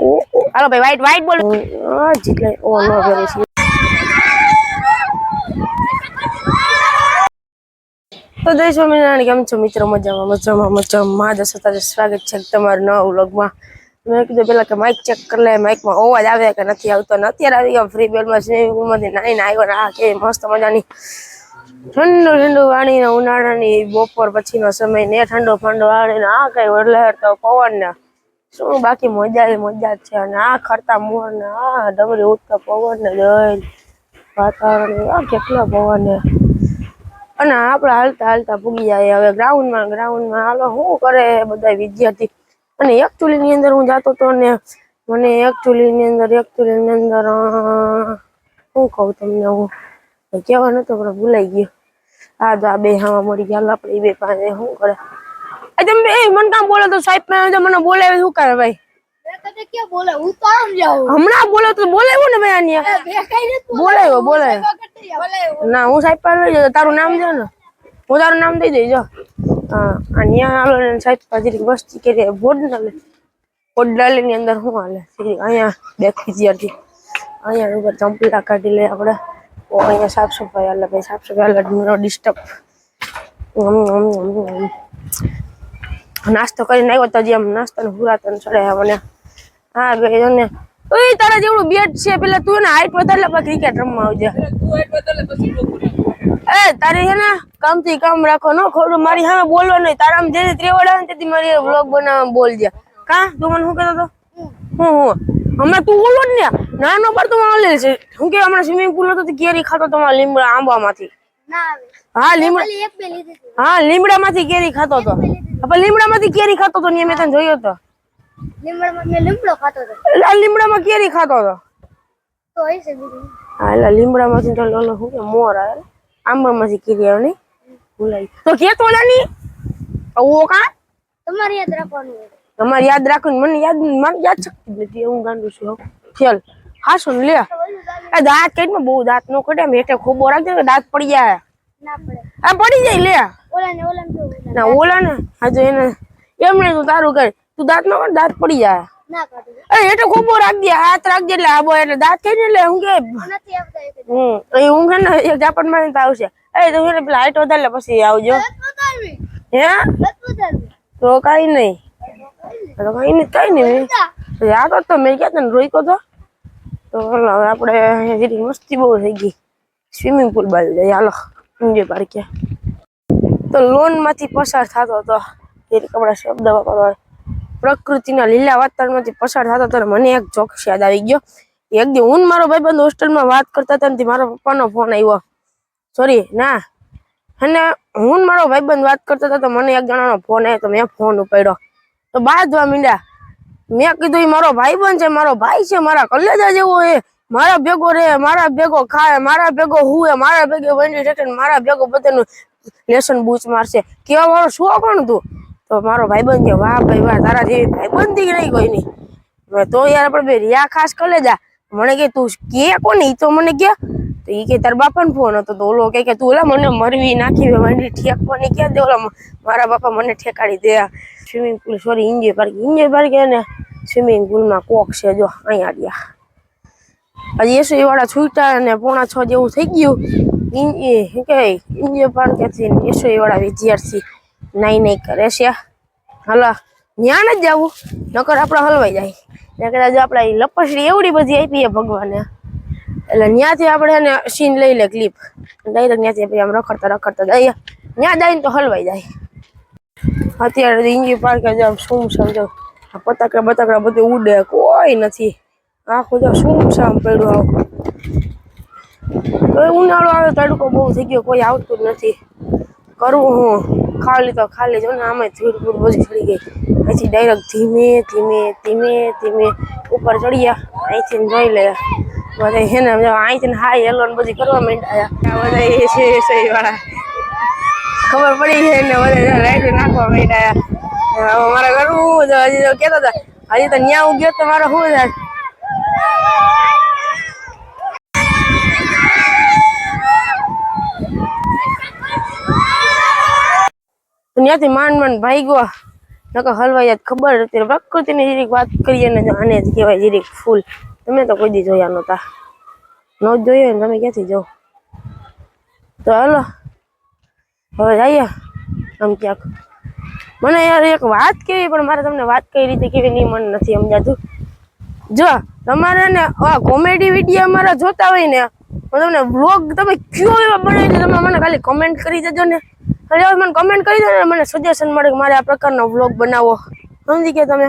હાલો ભાઈ white white બોલ. જીતલે ઓ નો કરે છે. તો જય સ્વામિનારાયણ, કેમ છો મિત્રો? મજામાં મજામાં મજામાં. દસ તારે સ્વાગત છે તમારું નવા વ્લોગમાં. મેં કીધું પેલા કે માઇક ચેક કરી લે માઇકમાં અવાજ આવે કે નથી આવતો? ને અત્યારે આવી ગયા ફ્રી બેલમાં સ્વિમિંગ પુલમાંથી નાઈને આવ્યો આ કે મસ્ત મજાની ઠંડુ ઠંડુ વાણીને ઉનાળાની બપોર પછીનો સમય ને ઠંડો ઠંડો વાણીને આ કઈ વડલહેરતો પવન ને શું બાકી મજા એ મજા છે અને આ ખરતા મોર ને આ ડમરી ઉઠતા પવન ને જઈ વાતાવરણ આ કેટલા પવન ને અને આપણે હાલતા હાલતા ભૂગી જાય હવે ગ્રાઉન્ડમાં ગ્રાઉન્ડમાં હાલો શું કરે બધા વિદ્યાર્થી. અને એક ચૂલીની અંદર હું જાતો હતો ને, મને એક ચૂલીની અંદર એક ચૂલીની અંદર શું કહું તમને હું? કહેવા નતો, પણ ભૂલાઈ ગયો. આ તો આ બે હામાં મળી ગયા આપણે બે પાસે શું કરે? એ તમે બે મન કામ બોલો તો સાહેબ પાસે મને બોલાવે શું કરે ભાઈ? હમણાં બોલો તો બોલાવ્યો ને ભાઈ આની બોલાવ્યો. બોલાવ્યો ના હું સાહેબ પાસે લઈ જાઉં તારું નામ દે ને? હું તારું નામ દઈ દઈશ જો. હા અને ત્યાં હાલો ને સાહેબ પાસે વસ્તી કરી બોર્ડ ના લે. ડાલીની અંદર શું હાલે? અહીંયા બે વિદ્યાર્થી અહીંયા ઉપર ચંપલા કાઢી લે આપણે અહીંયા સાફ સફાઈ હાલે ભાઈ સાફ સફાઈ હાલે ડિસ્ટર્બ નાસ્તો કરીને આવ્યો તો હજી આમ નાસ્તાનો હુરાતન ચડે મને હા ભાઈ અને ઓય તારા જેવડું બેટ છે. પેલા તું ને હાઈટ વધારે પછી ક્રિકેટ રમવા આવજે. એ તારે છે ને કામથી કામ રાખો નો ખોડું મારી સામે બોલો નહીં. તારા આમ જેને ત્રેવડ આવે ને તેથી મારી વ્લોગ બનાવવા બોલજે કા? તું મને શું કહેતો હતો? હું હું. હમણાં તું બોલો જ ને. નાનો પર તો મારે છે. હું કે હમણાં સ્વિમિંગ પુલ હતો તો કેરી ખાતો તમારા લીમડા આંબામાંથી ના હા લીમડા બે હા લીમડામાંથી કેરી ખાતો હતો. પણ લીમડામાંથી કેરી ખાતો હતો ને મેં તને જોયો હતો લીમડામાં મેં લીમડો ખાતો હતો. એટલે આ લીમડામાં કેરી ખાતો હતો. તો હોય છે બીજું. હા એટલે લીમડામાંથી તો ઓલો શું કે મોર આવે આંબામાંથી કેરી આવે નહીં ભૂલાઈ તો કે તો ઓલાની ઓ કા? તમારે યાદ રાખવાનું હોય. તમારે યાદ રાખો ને મને યાદ મને યાદ શક્તિ જ નથી હું ગાંડું છું ચાલ હાસો ને લે. એ દાંત કઈ બહુ દાંત નો કઢે મેટે ખોબો રાખજે કે દાંત પડી જાય. ના પડે આ પડી જાય લે. ને ઓલા ના હા તો એને એમ નહીં તું તારું કર તું દાંત નો કર દાંત પડી જાય. અરે એટલે ખોબો રાખજે હાથ રાખજે એટલે આબો એટલે દાંત કઈ એટલે હું કે હમ કે ને એક જાપાનમાં આવશે. એ તો એને પેલા હાઈટ વધારે પછી આવજો. હે? તો કઈ નહીં. તો કઈ નહીં કઈ નહીં. યાદ હતો મેં ક્યાં તને રોઈકો તો? તો આપણે મસ્તી બહુ થઈ ગઈ. સ્વિમિંગ પુલ બાજુ જાય હાલો. એન્જોય પાર્કે તો લોનમાંથી પસાર થતો હતો. એ કપડા શબ્દ વાપરવા પ્રકૃતિના લીલા વાતાવરણમાંથી પસાર થતો હતો મને એક જોક્સ યાદ આવી ગયો. એક દી હું મારો ભાઈબંધ હોસ્ટેલમાં વાત કરતા હતા મારા પપ્પાનો ફોન આવ્યો. સોરી, ના. અને હું મારો મારો ભાઈબંધ વાત કરતા હતા તો મને એક જણાનો ફોન આવ્યો તો મેં ફોન ઉપાડ્યો. તો બાજવા મીંડ્યા મેં કીધું એ મારો ભાઈબંધ છે, મારો ભાઈ છે, મારા કલેજા જેવો છે મારા ભેગો રે મારા ભેગો ખાય, મારા ભેગો હુએ મારા ભેગો વંડી ઠેઠે મારા ભેગો બધાનું લેસન બૂચ મારશે. કેવા મારો શું પણ તું? તો મારો ભાઈબંધ કે, વાહ ભાઈ, વાહ, તારા જેવી ભાઈબંધી નહીં કોઈ નહીં તો યાર આપણે બે રિયા ખાસ કલેજા મને કે, તું કે કોને? ઈ તો મને કે, તો ઈ કે, તાર બાપાનો ફોન હતો. તો ઓલો કે કે, તું ઓલા મને મરવી નાખી વંડી ઠેકવાની ક્યાં દે? ઓલા મારા બાપા મને ઠેકાડી દે. Swimming pool sorry enjoy park enjoy park ને સ્વિમિંગ પુલમાં કોક છે, જો અહીંયા રહ્યા. હજી એસી વાળા છૂટા અને પોણા છ જેવું થઈ ગયું. એ કહેવાય? ઇન્જોય પાર્કેથી એસી વાળા વિદ્યાર્થી નાઈ નાઈ કરે છે. હલા ત્યાં જ જવું નકર આપણે હલવાઈ જાય. કદાચ આપણે લપસડી એવડી બધી આપી છે ભગવાને. એટલે ત્યાંથી આપણે એને સીન લઈ લે ક્લિપ ડાયરેક્ટ ત્યાંથી આમ રખડતા રખડતા જઈએ ત્યાં જઈને તો હલવાઈ જાય. અત્યારે ઇન્જી પાર્ક જાવ શું સમજો આ પતાકડા બતાકડા બધું ઉડે, કોઈ નથી. આખું જો શું સામ પડ્યું આવું. તો ઉનાળો આવે તડકો બહુ થઈ ગયો, કોઈ આવતું નથી. કરવું હું, ખાલી તો ખાલી જો ને આમાં ધૂળ બધી ચડી ગઈ. અહીંથી ડાયરેક્ટ ધીમે ધીમે ધીમે ધીમે ઉપર ચડ્યા અહીંથી જોઈ લે, બધા છે ને અહીંથી હાઈ હેલો ને બધી કરવા માંડ્યા બધા એ છે સહી વાળા. ખબર પડી છે ને, બધા લાઈટ નાખવા માંડ્યા મારે કરવું હજી તો કહેતા હતા, હજી તો ન્યા ઉગ્યો તો મારે શું થાય? ત્યાંથી માંડ માંડ ભાઈ ગયો નકર હલવાઈ ખબર હતી પ્રકૃતિની જીરીક વાત કરીએ ને આને જ કહેવાય જીરીક ફૂલ. તમે તો કોઈ દી જોયા નહોતા. ન જોયો ને તમે ક્યાંથી જો તો હાલો, હવે જઈએ આમ ક્યાંક. મને યાર એક વાત કેવી, પણ મારે તમને વાત કઈ રીતે કેવી નહીં મને નથી સમજાતું. જો તમારે ને આ કોમેડી વીડિયો અમારા જોતા હોય ને હું તમને વ્લોગ તમે કયો એવા બનાવી તમે મને ખાલી કમેન્ટ કરી દેજો ને. ખાલી મને કમેન્ટ કરી દો ને, મને સજેશન મળે કે મારે આ પ્રકારનો વ્લોગ બનાવો સમજી ગયા તમે?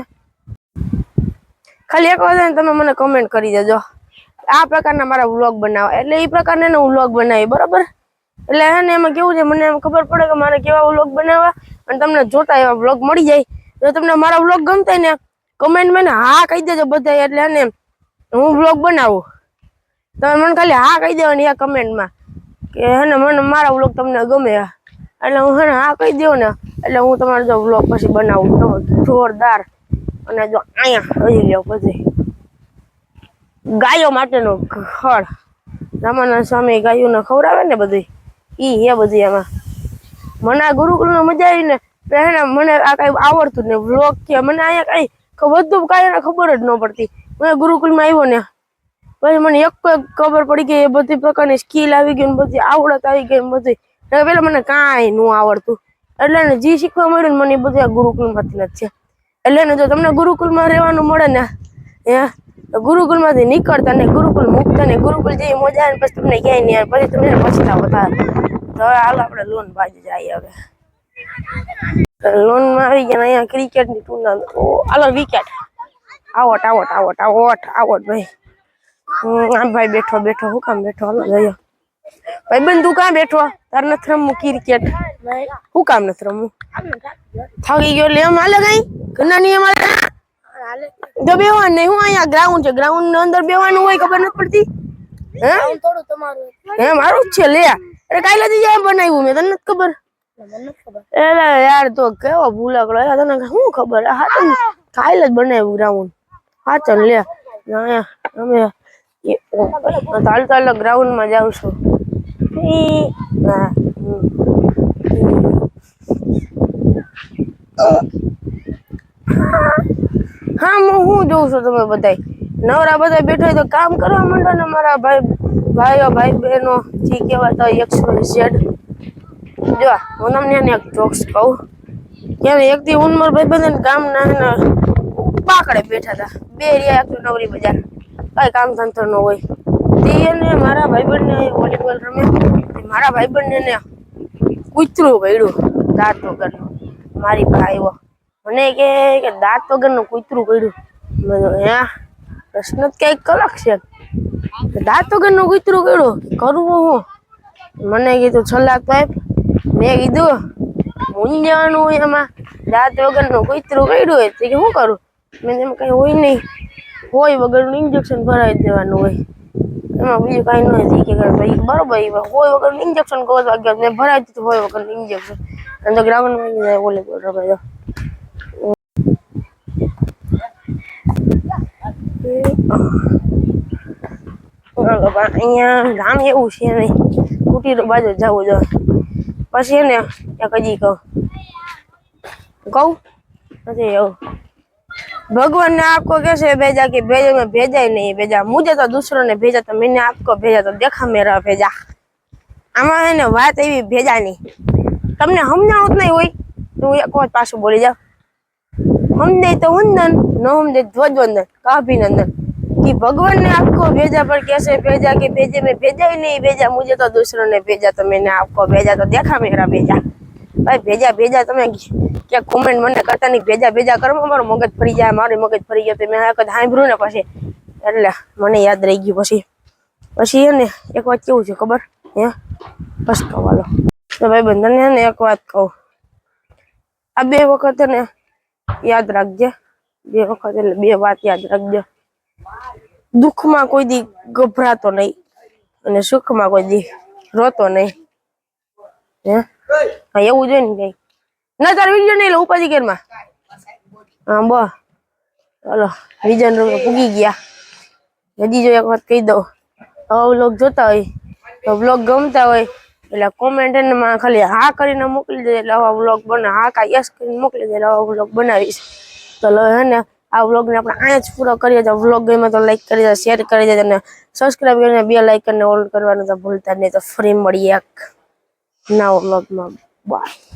ખાલી એક વાર તમે મને કમેન્ટ કરી દેજો. આ પ્રકારના મારા વ્લોગ બનાવવા. એટલે એ પ્રકારના હું વ્લોગ બનાવી, બરાબર? એટલે હે ને એમાં કેવું છે, મને એમ ખબર પડે કે મારે કેવા વ્લોગ બનાવવા, અને તમને જોતા એવા વ્લોગ મળી જાય. જો તમને મારા વ્લોગ ગમતા ને કમેન્ટમાં ને હા કહી દેજો બધા એટલે હે ને હું વ્લોગ બનાવું. તમે મને ખાલી હા કહી દેવાની આ કમેન્ટમાં કે હે ને મને મારા વ્લોગ તમને ગમે. એટલે હું હે ને હા કહી દઉં ને, એટલે હું તમારો જો વ્લોગ પછી બનાવું. તો જોરદાર. અને જો અહીંયા હજી લ્યો પછી. ગાયો માટેનો ખડ. રામાનંદ સ્વામી ગાયોને ખવડાવે ને બધી. ઈ હે બધી એમાં મને આ ગુરુકુળમાં મજા આવી ને હેને મને આ કઈ આવડતું ને વ્લોગ કે મને અહીંયા કઈ બધું કાંઈ ખબર જ ન પડતી. મને ગુરુકુલમાં આવ્યો ને, પછી મને એક ખબર પડી કે એ બધી પ્રકારની સ્કિલ આવી ગઈ બધી આવડત આવી ગઈ બધી. પેલા મને કાંઈ ન આવડતું. એટલે ને જે શીખવા મળ્યું ને મને એ બધું આ ગુરુકુળમાંથી જ એટલે ને જો તમને ગુરુકુલમાં રહેવાનું મળે ને, હે ગુરુકુલમાંથી નીકળતા ને ગુરુકુલ મુક્ત ને ગુરુકુલ જેવી મજા આવે પછી તમને ક્યાંય નહીં આવે, પછી તમને પછતાવો થાય તો હવે હાલો આપણે લોન બાજુ જઈએ હવે. લોનમાં આવી ગયા અહીંયા ક્રિકેટની ટુર્નામેન્ટ ઓ, હાલો, wicket. Out out out out out ભાઈ. આમ ભાઈ બેઠો બેઠો, હું કામ બેઠો? હાલો જયો ભાઈ બેન તું કાં બેઠો? તાર નથી રમવું ક્રિકેટ હું કામ નથી રમવું? થાકી ગયો એમ હાલે કઈ? ઘરના નિયમ હાલે તો બેવાનું નહીં, હું અહીંયા ગ્રાઉન્ડ છે ગ્રાઉન્ડની અંદર બેવાનું હોય ખબર નથી પડતી? હે? મારું જ છે, લે. અરે કાલે જ બનાવ્યું મેં, તને નથી ખબર? એલા યાર, તો કેવો ભૂલકડો તને, શું ખબર? હા, તો કાલે જ બનાવ્યું ગ્રાઉન્ડ હા, ચાલ લે. અમે તાલ તાલ ચાલ ચાલ ગ્રાઉન્ડમાં જાઉં છું. હા. હા, હું જોઉં છું તમે બધાય. નવરા બધા બેઠા તો કામ કરવા માંડો ને મારા ભાઈ, ભાઈઓ, ભાઈ બહેનો, જે કહેવાતા એકસો ઝેડ. જો, હું તમને એક જોક્સ કહું. કે એક દી ઉનમર ભાઈ બંધ કામ ના. ના પાકડે બેઠા હતા બે રહ્યા એક નવરી બજાર. કઈ કામ ધંધો ન હોય. તે એને મારા ભાઈબંધને વોલીબોલ રમે. મારા ભાઈબંધને ને કૂતરું પડ્યું દાંત વગરનું. મારી આવ્યો. મને કે કે દાંત વગરનું કૂતરું પડ્યું મેં હે? પ્રશ્ન જ કંઈક કલક છે. દાંત વગરનું કૂતરું પડ્યું કરવું હું? મને કીધું છલાક પાઇપ મેં કીધું, મૂંઝાણું એમાં. દાંત વગરનું કૂતરું પડ્યું હોય તે કે શું કરું. મેં એમ કઈ હોય નહીં હોય વગરનું ઇન્જેક્શન ભરાવી દેવાનું હોય એમાં બીજું કાંઈ ન હોય કે ભાઈ બરોબર ઈ હોય વગરનું ઇન્જેક્શન કહો તો અગિયાર મેં ભરાવી દીધું હોય વગરનું ઇન્જેક્શન અને તો ગ્રાઉન્ડમાં વોલીબોલ રમે તો હાલો પણ અહીંયા ગામ એવું છે નહીં કુટીર બાજુ જવું જો પછી એને એક હજી કહું કહું નથી એવું भगवान ने आपको कैसे भेजा कि भेजे में भेजा ही नहीं भेजा मुझे तो दूसरों ने भेजा तो मैंने आपको भेजा तो देखा मेरा भेजा આમાં એને વાત એવી ભેજાની તમને સમજાવું જ નહીં હોય તો હું એક વાત પાછું બોલી જાઉં સમજાય તો વંદન ન સમજાય તો ધ્વજવંદન का अभिनंदन कि भगवान ने आपको भेजा पर कैसे भेजा कि भेजे में भेजा ही नहीं भेजा मुझे तो दूसरों ने भेजा तो मैंने आपको भेजा तो देखा मेरा भेजा ભાઈ, ભેજા ભેજા તમે ક્યાંક કોમેન્ટ મને કરતા નહીં. ભેજા ભેજા કરો, મારો મગજ ફરી જાય, મારી મગજ ફરી ગયો મેં એક સાંભળ્યું ને પછી. એટલે મને યાદ રહી ગયું પછી. પછી એને એક વાત કેવું છે ખબર? હે? બસ કવાલો તો ભાઈ બંધને ને એક વાત કહું. આ બે વખત ને યાદ રાખજે. બે વખત એટલે બે વાત યાદ રાખજે. દુઃખમાં કોઈ દી ગભરાતો નહીં અને સુખમાં કોઈ દી રોતો નહીં. હે? હા, એવું જોઈએ ને કઈ. ના, તાર વીડિયો નહીં લે, ઉપાધિ કેરમાં હા, બો. ચલો વિજન રૂમ પૂગી ગયા. હજી જો એક વાત કહી દઉં. હવે વ્લોગ જોતા હોય, તો વ્લોગ ગમતા હોય, એટલે કોમેન્ટમાં ખાલી હા કરીને મોકલી દે, એટલે આવા વ્લોગ બને. હા કા યસ કરીને મોકલી દે, એટલે આવા વ્લોગ બનાવીશ. તો હે ને, આ વ્લોગને આપણે અહીંયા જ પૂરો કરીએ તો વ્લોગ ગમે તો લાઈક કરી દે શેર કરી દે, અને સબસ્ક્રાઈબ કરીને બે લાઇકનને ઓલ કરવાનું તો ભૂલતા નહીં, તો ફ્રી મળીએ એક નવા વ્લોગમાં બાય